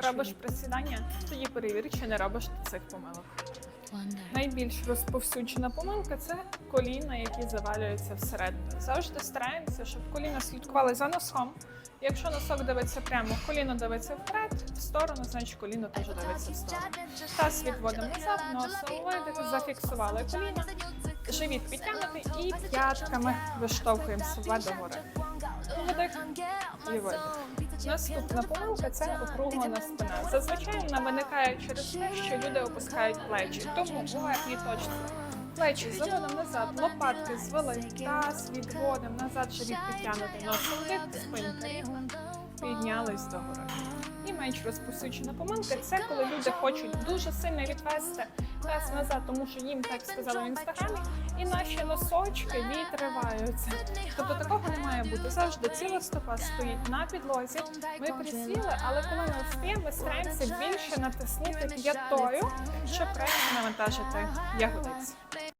робиш присідання, тоді перевір, чи не робиш цих помилок. Найбільш розповсюджена помилка це коліна, які завалюються всередину. Завжди стараємося, щоб коліна слідкували за носом. Якщо носок дивиться прямо, коліно дивиться вперед, в сторону, значить коліно теж дивиться в сторону. Таз відводимо назад, носом видих, зафіксували коліна, живіт підтягнутий і п'ятками виштовхуємо себе догори. Видих і видих. Наступна помилка це округлена спина. Зазвичай вона виникає через те, що люди опускають плечі. Тому буває і точно. плечі заводимо назад, лопатки звели, таз відводимо назад, живіт підтягнути, носом вдих, спинка піднялись догори. І менш розповсюджена помилка це коли люди хочуть дуже сильно відвести таз назад, тому що їм так сказали в інстаграмі, і наші носочки відриваються. Тобто такого не має бути. Завжди ціла стопа стоїть на підлозі. Ми присіли, але коли ми встаємо, ми стараємося більше натиснути п'ятою, щоб краще навантажити ягодиці.